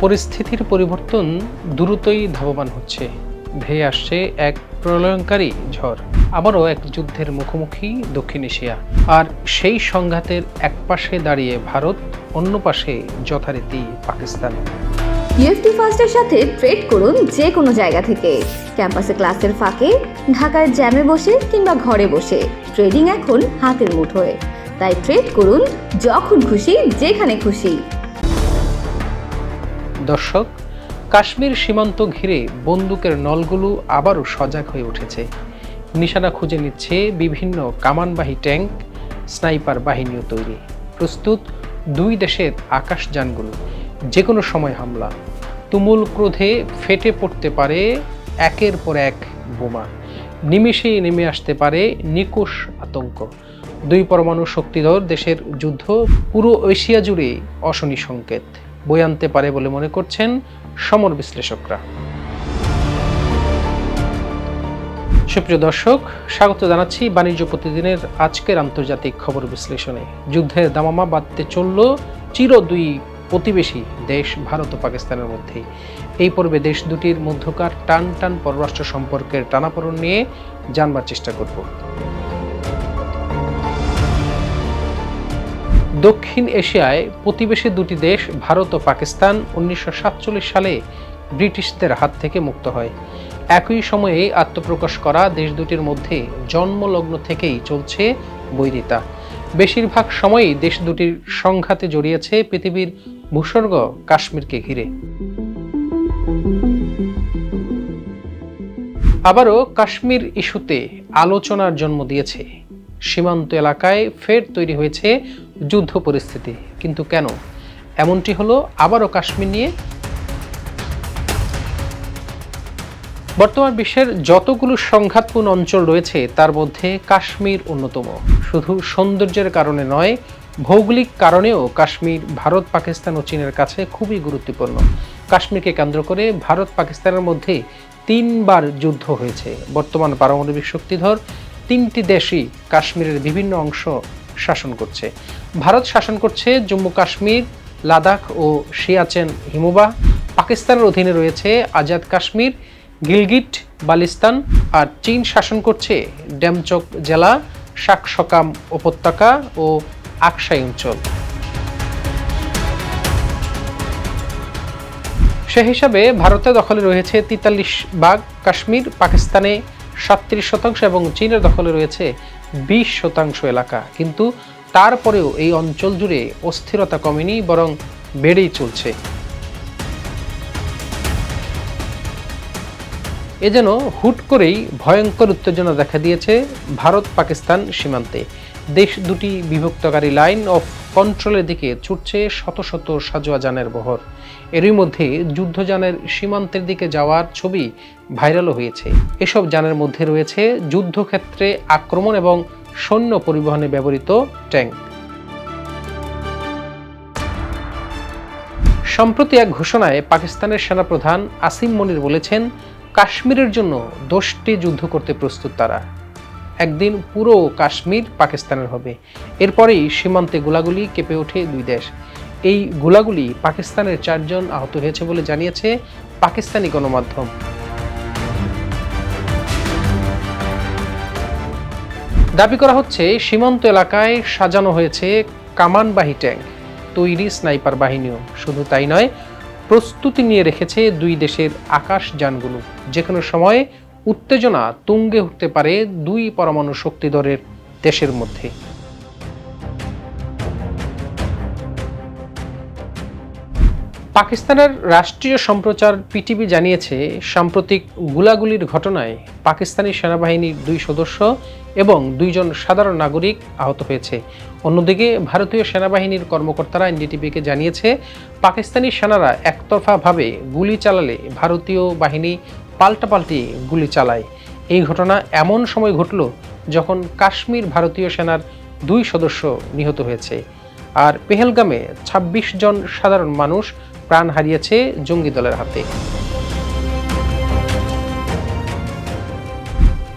পরিস্থিতির পরিবর্তন দ্রুতই ধাবমান হচ্ছে। ধেয়ে আসছে এক প্রলয়ঙ্কারী ঝড়, আবারও এক যুদ্ধের মুখোমুখি দক্ষিণ এশিয়া। আর সেই সংঘাতের এক পাশে দাঁড়িয়ে ভারত, অন্য পাশে যথারীতি পাকিস্তান। ইউএফটি ফার্স্টের সাথে ট্রেড করুন যে কোনো জায়গা থেকে। ক্যাম্পাসে ক্লাসের ফাঁকে, ঢাকার জ্যামে বসে কিংবা ঘরে বসে ট্রেডিং এখন হাতের মুঠোয়। তাই ট্রেড করুন যখন খুশি, যেখানে খুশি। দর্শক, কাশ্মীর সীমান্ত ঘিরে বন্দুকের নলগুলো আবারও সজাগ হয়ে উঠেছে। নিশানা খুঁজে নিচ্ছে বিভিন্ন কামানবাহী ট্যাঙ্ক, স্নাইপার বাহিনীও তৈরি। প্রস্তুত দুই দেশের আকাশযানগুলো যে কোনো সময় হামলা। তুমুল ক্রোধে ফেটে পড়তে পারে একের পর এক বোমা। নিমিষেই নেমে আসতে পারে নিকুশ আতঙ্ক। দুই পরমাণু শক্তিধর দেশের যুদ্ধ পুরো এশিয়া জুড়ে অশনি সংকেত। বই আনতে পারে বলে মনে করছেন সমর বিশ্লেষকরা। সুপ্রিয় দর্শক, স্বাগত জানাচ্ছি বাণিজ্য প্রতিদিনের আজকের আন্তর্জাতিক খবর বিশ্লেষণে। যুদ্ধের দামামা বাঁধতে চলল চির দুই প্রতিবেশী দেশ, ভারত ও পাকিস্তানের মধ্যে। এই পর্বে দেশ দুটির মধ্যকার টান টান পররাষ্ট্র সম্পর্কের টানাপোড়ন নিয়ে জানবার চেষ্টা করব। দক্ষিণ এশিয়ায় প্রতিবেশী দুটি দেশ, ভারত ও পাকিস্তান, উনিশশো সাতচল্লিশ সালে ব্রিটিশদের হাত থেকে মুক্ত হয়। একই সময়ে আত্মপ্রকাশ করা দেশ দুটির মধ্যে জন্মলগ্ন থেকেই চলছে বৈরিতা। বেশিরভাগ সময়ই দেশ দুটির সংঘাতে জড়িয়েছে পৃথিবীর ভূস্বর্গ কাশ্মীরকে ঘিরে। আবারও কাশ্মীর ইস্যুতে আলোচনার জন্ম দিয়েছে। সীমান্ত এলাকায় ফের তৈরি হয়েছে যুদ্ধ পরিস্থিতি। কিন্তু কেন? এমনটি হলো আবারও কাশ্মীর নিয়ে। বর্তমান বিশ্বের যতগুলো সংঘাতপূর্ণ অঞ্চল রয়েছে, তার মধ্যে কাশ্মীর অন্যতম। শুধু সৌন্দর্যের কারণে নয়, ভৌগোলিক কারণেও কাশ্মীর, ভারত, পাকিস্তান ও চীনের কাছে খুবই গুরুত্বপূর্ণ। কাশ্মীরকে কেন্দ্র করে ভারত, পাকিস্তানের মধ্যে তিনবার যুদ্ধ হয়েছে। বর্তমান পারমাণবিক শক্তিধর তিনটি দেশই কাশ্মীরের বিভিন্ন অংশ শাসন করছে। ভারত শাসন করছে জম্মু কাশ্মীর, লাদাখ ও সিয়াচেন হিমবাহ পাকিস্তানের অধীনে রয়েছে আজাদ কাশ্মীর, গিলগিট, বালিস্তান আর চীন শাসন করছে ড্যামচক জেলা, শাকসকাম উপত্যকা ও আকসাই অঞ্চল। সে হিসাবে ভারতে দখলে রয়েছে তেতাল্লিশ ভাগ, কাশ্মীর, পাকিস্তানে সাতত্রিশ শতাংশ এবং চীনের দখলে রয়েছে বিশ শতাংশ এলাকা, কিন্তু তারপরেও এই অঞ্চল জুড়ে অস্থিরতা কমেনি, বরং বেড়েই চলছে। এ যেন হুট করেই ভয়ঙ্কর উত্তেজনা দেখা দিয়েছে ভারত পাকিস্তান সীমান্তে। দেশ দুটি বিভক্তকারী লাইন অফ কন্ট্রোলের দিকে ছুটছে শত শত সাজোয়া যানের বহর। এরই মধ্যে যুদ্ধযানের সীমান্তের দিকে যাওয়ার ছবি ভাইরালও হয়েছে। এসব যানের মধ্যে রয়েছে যুদ্ধক্ষেত্রে আক্রমণ এবং সৈন্য পরিবহনে ব্যবহৃত ট্যাঙ্ক। সম্প্রতি এক ঘোষণায় পাকিস্তানের সেনাপ্রধান আসিম মনির বলেছেন, কাশ্মীরের জন্য দশটি যুদ্ধ করতে প্রস্তুত তারা। একদিন পুরো কাশ্মীর পাকিস্তানের হবে। এরপরেই সীমান্তে গোলাগুলি কেঁপে ওঠে দুই দেশ। এই গোলাগুলি পাকিস্তানের চারজন আহত হয়েছে বলে জানিয়েছে পাকিস্তানি গণমাধ্যম। দাবি করা হচ্ছে, সীমান্ত এলাকায় সাজানো হয়েছে কামানবাহী ট্যাঙ্ক, তৈরি স্নাইপার বাহিনীও। শুধু তাই নয়, প্রস্তুতি নিয়ে রেখেছে দুই দেশের আকাশ যানগুলো যে কোনো সময় উত্তেজনা তুঙ্গে উঠতে পারে দুই পরমাণু শক্তিধরের দেশের মধ্যে। পাকিস্তানের রাষ্ট্রীয় সম্প্রচার পিটিভি জানিয়েছে, সাম্প্রতিক গুলাগুলির ঘটনায় পাকিস্তানি সেনাবাহিনীর দুই সদস্য এবং দুইজন সাধারণ নাগরিক আহত হয়েছে। অন্যদিকে ভারতীয় সেনাবাহিনীর কর্মকর্তারা এনডিটিভিকে জানিয়েছে, পাকিস্তানি সেনারা একতরফাভাবে গুলি চালালে ভারতীয় বাহিনী পাল্টাপাল্টি গুলি চালায়। এই ঘটনা এমন সময় ঘটল যখন কাশ্মীর ভারতীয় সেনার দুই সদস্য নিহত হয়েছে। আর পেহেলগামে ২৬ জন সাধারণ মানুষ প্রাণ হারিয়েছে জঙ্গি দলের হাতে।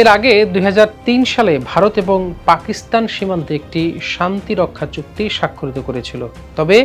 এর আগে দুই হাজার তিন সালে ভারত এবং পাকিস্তান সীমান্তে একটি শান্তি রক্ষা চুক্তি স্বাক্ষরিত করেছিল। তবে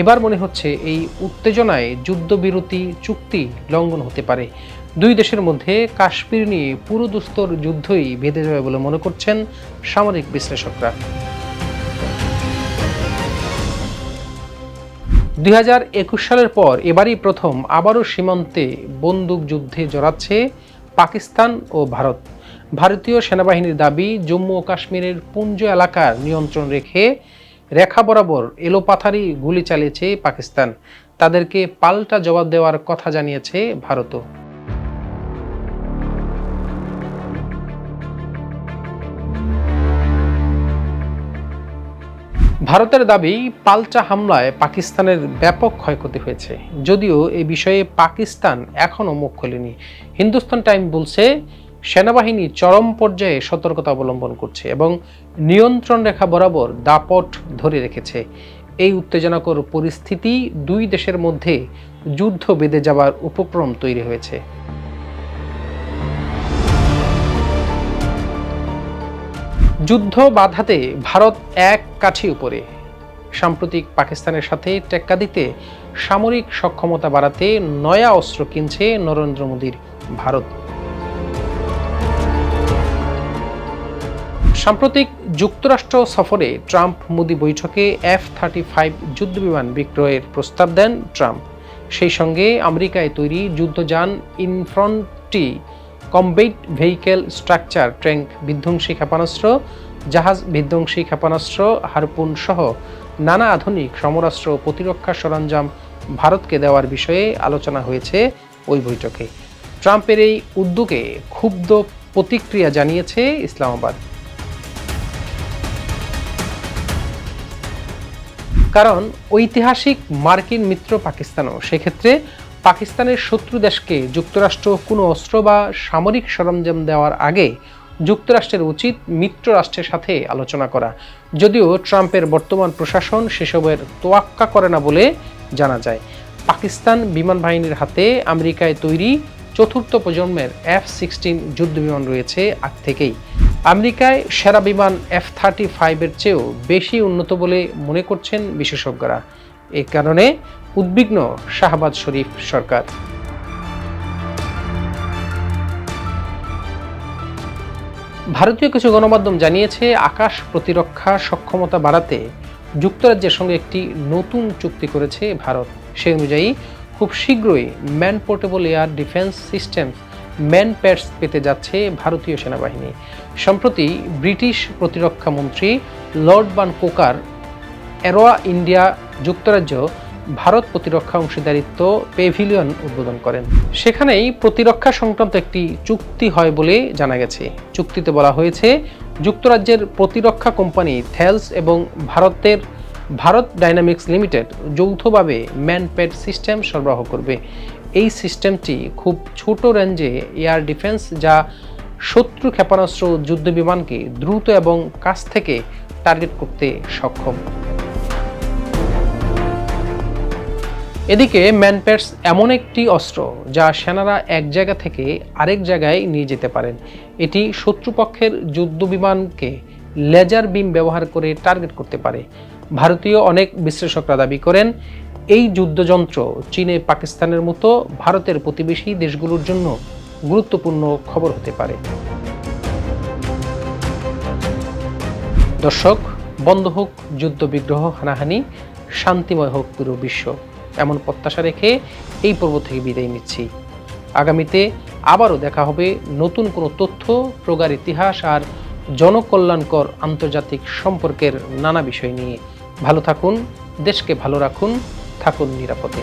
এবার মনে হচ্ছে এই উত্তেজনায় যুদ্ধবিরতি চুক্তি লঙ্ঘন হতে পারে। দুই দেশের মধ্যে কাশ্মীর নিয়ে পুরোদুস্তর যুদ্ধই বেঁধে যাবে বলে মনে করছেন সামরিক বিশ্লেষকরা। দুই হাজার একুশ সালের পর এবারই প্রথম আবারও সীমান্তে বন্দুক যুদ্ধে জড়াচ্ছে পাকিস্তান ও ভারত। ভারতীয় সেনাবাহিনীর দাবি, জম্মু ও কাশ্মীরের পুঞ্জ এলাকার নিয়ন্ত্রণ রেখে রেখা বরাবর এলোপাথারি গুলি চালিয়েছে পাকিস্তান। তাদেরকে পাল্টা জবাব দেওয়ার কথা জানিয়েছে ভারতও। ভারতের দাবি, পাল্টা হামলায় পাকিস্তানের ব্যাপক ক্ষয়ক্ষতি হয়েছে। যদিও এ বিষয়ে পাকিস্তান এখনও মুখ খোলেনি। হিন্দুস্তান টাইম বলছে, সেনাবাহিনী চরম পর্যায়ে সতর্কতা অবলম্বন করছে এবং নিয়ন্ত্রণ রেখা বরাবর দাপট ধরে রেখেছে। এই উত্তেজনাকর পরিস্থিতি দুই দেশের মধ্যে যুদ্ধ বেঁধে যাওয়ার উপক্রম তৈরি হয়েছে। যুদ্ধ বাধাতে ভারত এক কাঠি উপরে। সাম্প্রতিক পাকিস্তানের সাথে টেক্কা দিতে সামরিক সক্ষমতা বাড়াতে নয়া অস্ত্র কিনছে নরেন্দ্র মোদীর ভারত। সাম্প্রতিক যুক্তরাষ্ট্র সফরে ট্রাম্প মোদি বৈঠকে এফ থার্টি ফাইভ যুদ্ধবিমান বিক্রয়ের প্রস্তাব দেন ট্রাম্প। সেই সঙ্গে আমেরিকায় তৈরি যুদ্ধযান infantry combat vehicle structure tank বিধ্বংসী ক্ষেপণাস্ত্র, জাহাজ, বিধ্বংসী ক্ষেপণাস্ত্র, হারপুন সহ নানা আধুনিক সমরাস্ত্র প্রতিরক্ষা সরঞ্জাম ভারতকে দেওয়ার বিষয়ে আলোচনা হয়েছে ওই বৈঠকে। ট্রাম্পের এই উদ্যোগে ক্ষুব্ধ প্রতিক্রিয়া জানিয়েছে ইসলামাবাদ। কারণ ঐতিহাসিক মার্কিন মিত্র পাকিস্তানও সেক্ষেত্রে পাকিস্তানের শত্রু দেশকে যুক্তরাষ্ট্র কোনো অস্ত্র বা সামরিক সরঞ্জাম দেওয়ার আগে যুক্তরাষ্ট্রের উচিত মিত্র রাষ্ট্রের সাথে আলোচনা করা। যদিও ট্রাম্পের বর্তমান প্রশাসন সেসবের তোয়াক্কা করে না বলে জানা যায়। পাকিস্তান বিমান বাহিনীর হাতে আমেরিকায় তৈরি চতুর্থ প্রজন্মের এফ সিক্সটিন যুদ্ধ বিমান রয়েছে আগ থেকেই। আমেরিকায় সেরা বিমান এফ থার্টি ফাইভের চেয়েও বেশি উন্নত বলে মনে করছেন বিশেষজ্ঞরা। এ কারণে উদ্বিগ্ন শাহবাজ শরীফ সরকার। ভারতীয় কিছু গণমাধ্যম জানিয়েছে, আকাশ প্রতিরক্ষা সক্ষমতা বাড়াতে যুক্তরাজ্যের সঙ্গে একটি নতুন চুক্তি করেছে ভারত। সেই অনুযায়ী খুব শীঘ্রই man portable air defence system MANPADS পেতে যাচ্ছে ভারতীয় সেনাবাহিনী। সম্প্রতি ব্রিটিশ প্রতিরক্ষা মন্ত্রী লর্ড বান কোকার অ্যারোয়া ইন্ডিয়া যুক্তরাজ্য ভারত প্রতিরক্ষা অংশীদারিত্ব পেভিলিয়ন উদ্বোধন করেন। সেখানেই প্রতিরক্ষা সংক্রান্ত একটি চুক্তি হয় বলে জানা গেছে। চুক্তিতে বলা হয়েছে, যুক্তরাজ্যের প্রতিরক্ষা কোম্পানি থেলস এবং ভারতের ভারত ডাইনামিক্স লিমিটেড যৌথভাবে ম্যানপ্যাড সিস্টেম সরবরাহ করবে। এই সিস্টেমটি খুব ছোট রেঞ্জে এয়ার ডিফেন্স যা শত্রু ক্ষেপণাস্ত্র যুদ্ধ বিমানকে দ্রুত এবং কাছ থেকে টার্গেট করতে সক্ষম। এদিকে ম্যানপ্যাডস এমন একটি অস্ত্র যা সেনারা এক জায়গা থেকে আরেক জায়গায় নিয়ে যেতে পারেন। এটি শত্রুপক্ষের যুদ্ধ বিমানকে লেজার বিম ব্যবহার করে টার্গেট করতে পারে। ভারতীয় অনেক বিশ্লেষকরা দাবি করেন, এই যুদ্ধযন্ত্র চীনে পাকিস্তানের মতো ভারতের প্রতিবেশী দেশগুলোর জন্য গুরুত্বপূর্ণ খবর হতে পারে। দর্শক, বন্ধ হোক যুদ্ধ বিগ্রহ হানাহানি, শান্তিময় হোক পুরো বিশ্ব। এমন প্রত্যাশা রেখে এই পর্ব থেকে বিদায় নিচ্ছি। আগামীতে আবারও দেখা হবে নতুন কোনো তথ্য প্রগার ইতিহাস আর জনকল্যাণকর আন্তর্জাতিক সম্পর্কের নানা বিষয় নিয়ে। ভালো থাকুন, দেশকে ভালো রাখুন, থাকুন নিরাপদে।